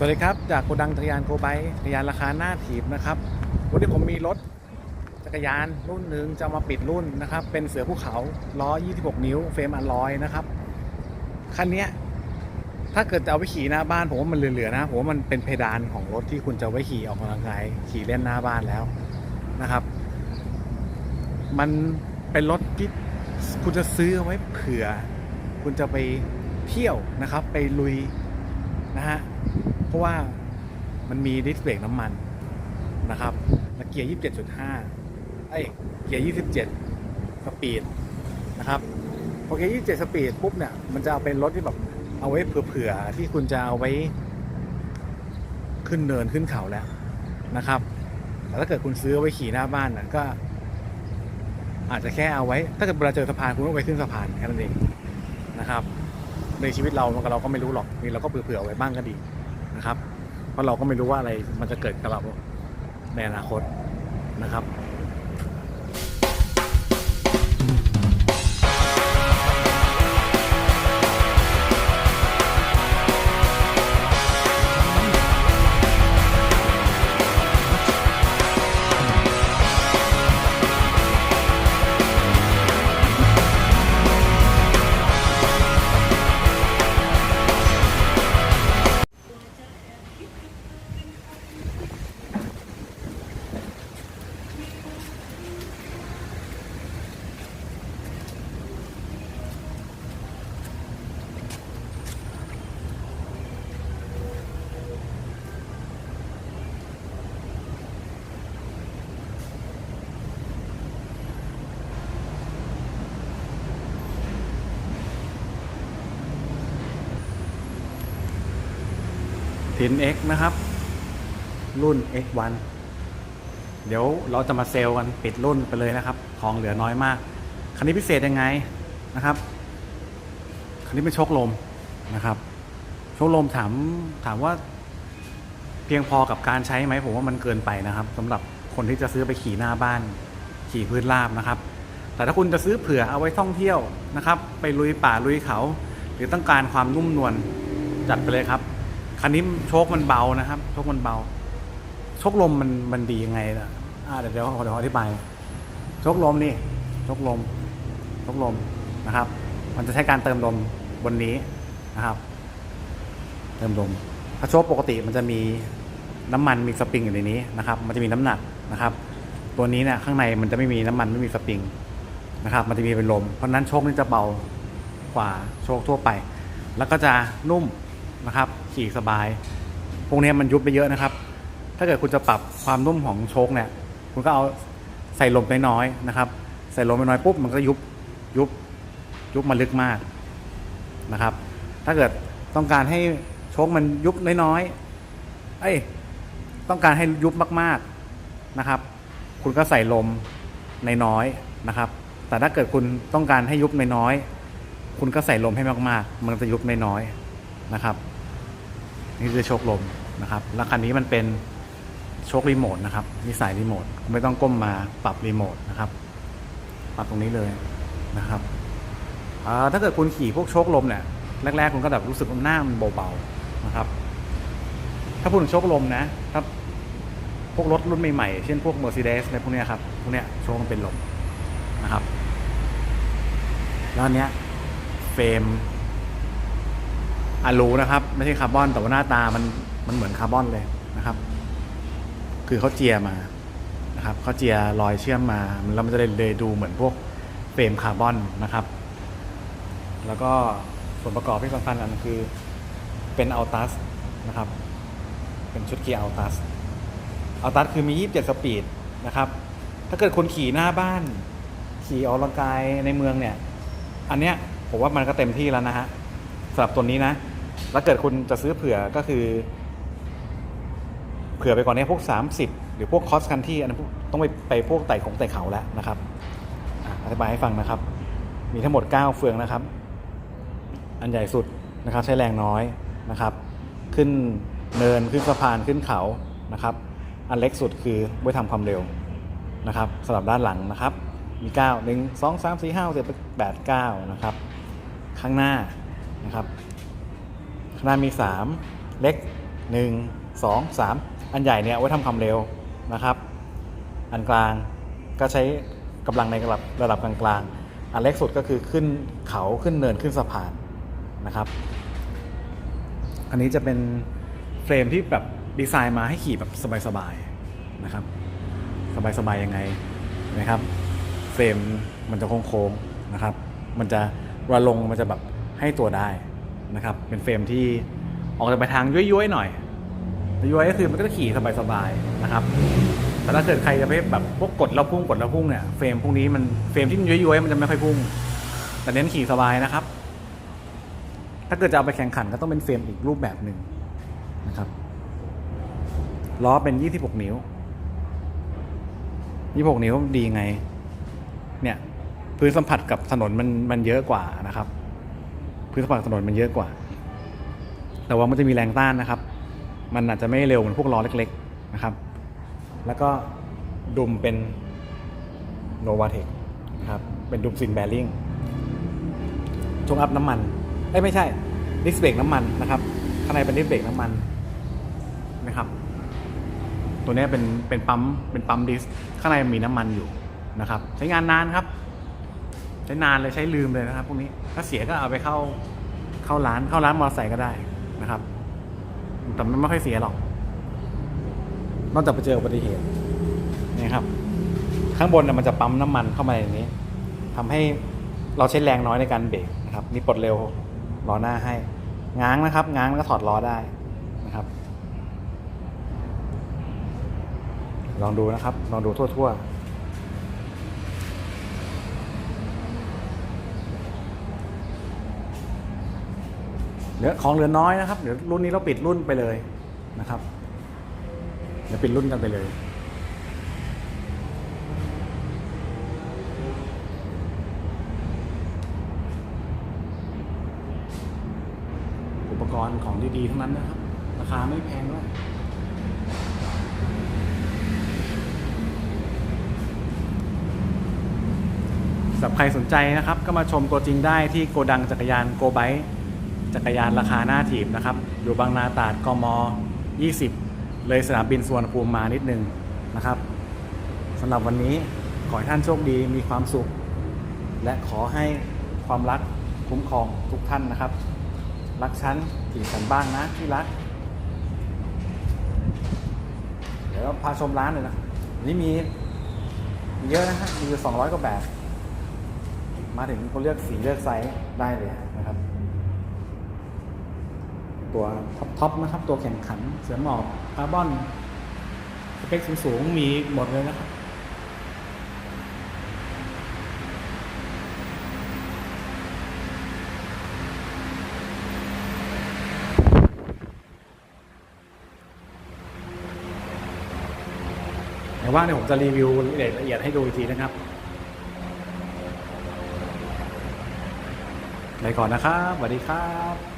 สวัสดีครับ จากโกดังจักรยานโกไบค์จักรยานราคาหน้าถีบนะครับ วันนี้ผมมีรถจักรยานรุ่นหนึ่งจะมาปิดรุ่นนะครับ เป็นเสือภูเขาล้อ 26 นิ้ว เฟรมอลลอยนะครับ คันนี้ถ้าเกิดจะเอาไปขี่หน้าบ้านผมว่ามันเหลือๆนะผมว่ามันเป็นเพดานของรถที่คุณจะไว้ขี่ออกกำลังกายขี่เล่นหน้าบ้านแล้วนะครับ มันเป็นรถที่คุณจะซื้ออไว้เผื่อ คุณจะไปเที่ยวนะครับ ไปลุยนะฮะ เพราะว่ามันมีดิสเบรกน้ำมันนะครับเกียร์ 27.5 ไอ้ยเกียร์ 27 สปีดนะครับพอเกียร์ 27 สปีดปุ๊บเนี่ย มันจะเอาเป็นรถที่แบบเอาไว้เผื่อๆ ที่คุณจะเอาไว้ขึ้นเนินขึ้นเขาแล้วนะครับแต่ถ้าเกิดคุณซื้อไว้ขี่หน้าบ้านนะก็ อาจจะแค่เอาไว้ ถ้าเกิดเวลาเจอสะพานคุณต้องไปขึ้นสะพานแค่นั้นเองนะครับ ในชีวิตเรามันก็เราก็ไม่รู้หรอกนี่เราก็เผื่อๆไว้บ้างก็ดี นะครับ เพราะเราก็ไม่รู้ว่าอะไรมันจะเกิดกับเราในอนาคตนะครับ ทิน X นะครับ รุ่น X1 เดี๋ยวเราจะมาเซลล์กันปิดรุ่นไปเลยนะครับ ของเหลือน้อยมาก คันนี้พิเศษยังไงนะครับ คันนี้เป็นโชคลมนะครับโชคลมถามถามว่า เพียงพอกับการใช้ไหมผมว่ามันเกินไปนะครับสำหรับคนที่จะซื้อไปขี่หน้าบ้าน ขี่พื้นราบนะครับ แต่ถ้าคุณจะซื้อเผื่อเอาไว้ท่องเที่ยวนะครับ ไปลุยป่าลุยเขา หรือต้องการความนุ่มนวลจัดไปเลยครับ คันนี้โชคมันเบานะครับโชคมันเบา โชคลมมันมันดียังไงล่ะอ่าเดี๋ยวเดี๋ยวเดี๋ยวอธิบายโชคลมนี่โชคลมโชคลมนะครับ มันจะใช้การเติมลมบนนี้นะครับ เติมลมถ้าโชคปกติมันจะมีน้ำมันมีสปริงอยู่ในนี้นะครับ มันจะมีน้ำหนักนะครับ ตัวนี้เนี่ยข้างในมันจะไม่มีน้ำมันไม่มีสปริงนะครับ มันจะมีเป็นลม เพราะฉะนั้นโชคนี่จะเบากว่าโชคทั่วไป แล้วก็จะนุ่ม นะครับขี่สบาย พวกนี้มันยุบไปเยอะนะครับ ถ้าเกิดคุณจะปรับความนุ่มของโชคเนี่ยคุณก็เอาใส่ลมน้อยๆนะครับ ใส่ลมน้อยปุ๊บมันก็ยุบยุบยุบมาลึกมากนะครับ ถ้าเกิดต้องการให้โชคมันยุบน้อยๆเอ้ยต้องการให้ยุบมากๆนะครับ คุณก็ใส่ลมในน้อยนะครับ แต่ถ้าเกิดคุณต้องการให้ยุบน้อยๆคุณก็ใส่ลมให้มากๆ มันจะยุบน้อยๆ นะครับ นี่คือโชคลมนะครับ แล้วคันนี้มันเป็นโชครีโมทนะครับนี่สายรีโมทไม่ต้องก้มมาปรับรีโมทนะครับ ปรับตรงนี้เลยนะครับถ้าเกิดคุณขี่พวกโชคลมเนี่ยแรกๆคุณก็แบบรู้สึกว่าหน้ามันเบาๆนะครับ ถ้าพูดถึงโชคลมนะถ้าพวกรถรุ่นใหม่ๆ เช่นพวก Mercedes อะไรพวกเนี้ยครับ พวกเนี้ยโชคมันเป็นลมนะครับ แล้วเนี้ยเฟรม อะลูนะครับ ไม่ใช่คาร์บอนแต่ว่าหน้าตามันมันเหมือนคาร์บอนเลยนะครับ คือเขาเจียมานะครับเขาเจียรอยเชื่อมมาแล้วมันจะเลยดูเหมือนพวกเฟรมคาร์บอนนะครับ แล้วก็ส่วนประกอบที่สำคัญอันนคือเป็นอัลตัสนะครับ เป็นชุดเกียร์อัลตัสอัลตัสคือมี 27 สปีดนะครับ ถ้าเกิดคนขี่หน้าบ้าน ขี่ออกกำลังกายในเมืองเนี่ย อันเนี้ยผมว่ามันก็เต็มที่แล้วนะฮะ สำหรับตัวนี้นะ แล้วเกิดคุณจะซื้อเผื่อก็คือ เผื่อไปก่อนเนี้พวก 30 หรือพวกคอสคันที่อันนั้นต้องไปไปพวกไต่ของไต่เขาแล้วนะครับอธิบายให้ฟังนะครับ มีทั้งหมด 9 เฟืองนะครับ อันใหญ่สุดนะครับ ใช้แรงน้อยนะครับ ขึ้นเนินขึ้นสะพานขึ้นเขานะครับ อันเล็กสุดคือไว้ทำความเร็วนะครับสำหรับด้านหลังนะครับ มี 9 1 2 3 4 5 7 8 9 นะครับ ข้างหน้า นะครับข้างหน้ามี 3 เล็กหนึ่งสองสามอันใหญ่เนี่ยไว้ทำความเร็วนะครับ อันกลางก็ใช้กำลังในระดับระดับกลางๆ อันเล็กสุดก็คือขึ้นเขาขึ้นเนินขึ้นสะพานนะครับ อันนี้จะเป็นเฟรมที่แบบดีไซน์มาให้ขี่แบบสบายๆนะครับ สบายๆยังไงนะครับ เฟรมมันจะโค้งๆนะครับ มันจะเวลาลงมันจะแบบ ให้ตัวได้นะครับ เป็นเฟรมที่ออกจะไปทางย้วยๆหน่อยย้วยก็คือมันก็จะขี่สบายๆนะครับ แต่ถ้าเกิดใครจะไปแบบพวกกดแล้วพุ่งกดแล้วพุ่งเนี่ยเฟรมพวกนี้มันเฟรมที่มันย้วยๆมันจะไม่ค่อยพุ่ง แต่เน้นขี่สบายนะครับ ถ้าเกิดจะเอาไปแข่งขันก็ต้องเป็นเฟรมอีกรูปแบบหนึ่งนะครับล้อเป็น 26 นิ้ว 26 นิ้วดีไง เนี่ย พื้นสัมผัสกับถนนมันมันเยอะกว่านะครับ พื้นสัมผัสกับถนนมันเยอะกว่า แต่ว่ามันจะมีแรงต้านนะครับ มันอาจจะไม่เร็วเหมือนพวกล้อเล็กๆนะครับ แล้วก็ดุมเป็นโนวาเทคครับเป็นดุมซินแบริ่งชงอัพน้ำมันเอ้ยไม่ใช่ดิสเบรกน้ำมันนะครับข้างในเป็นดิสเบรกน้ำมันนะครับ ตัวนี้เป็นเป็นปั๊มเป็นปั๊มดิสข้างในมีน้ำมันอยู่นะครับ ใช้งานนานครับ ช้นานเลยใช้ลืมเลยนะครับพวกนี้ถ้าเสียก็เอาไปเข้าเข้าร้านเข้าร้านมอเตอร์ไซค์ก็ได้นะครับแต่มันไม่ค่อยเสียหรอกนอกจากไปเจออุบัติเหตุนี่ครับ ข้างบนน่ะมันจะปั๊มน้ำมันเข้ามาในนี้ทำให้เราใช้แรงน้อยในการเบรกนะครับมีปลดเร็วล้อหน้าให้ ง้างนะครับ ง้างแล้วก็ถอดล้อได้นะครับ ลองดูนะครับ ลองดูทั่ว ๆ เหลือของเหลือน้อยนะครับ เดี๋ยวรุ่นนี้เราปิดรุ่นไปเลยนะครับ เดี๋ยวปิดรุ่นกันไปเลย อุปกรณ์ของดีๆทั้งนั้นนะครับ ราคาไม่แพงด้วยสำหรับใครสนใจนะครับ ก็มาชมตัวจริงได้ที่โกดังจักรยานโกไบ จักรยานราคาหน้าถีบนะครับ อยู่บางนาตราดกม 20 เลยสนามบินสุวรรณภูมิมานิดนึงนะครับสำหรับวันนี้ขอให้ท่านโชคดีมีความสุข และขอให้ความรักคุ้มครองทุกท่านนะครับ รักฉันถึงฉันบ้างนะที่รัก เดี๋ยวพาชมร้านเลยนะนี่มีมีเยอะนะฮะมีอยู่สองร้อยกว่าแบบ มาถึงก็เลือกสีเลือกไซส์ได้เลย ตัวท็อปทนะครับ ตัวแข่งขันเสือหมอบคาร์บอนสเปคสูงๆมีหมดเลยนะครับแต่ว่าเดี๋ยผมจะรีวิวละเอียดให้ดูอีกทีนะครับไปก่อนนะครับสวัสดีครับ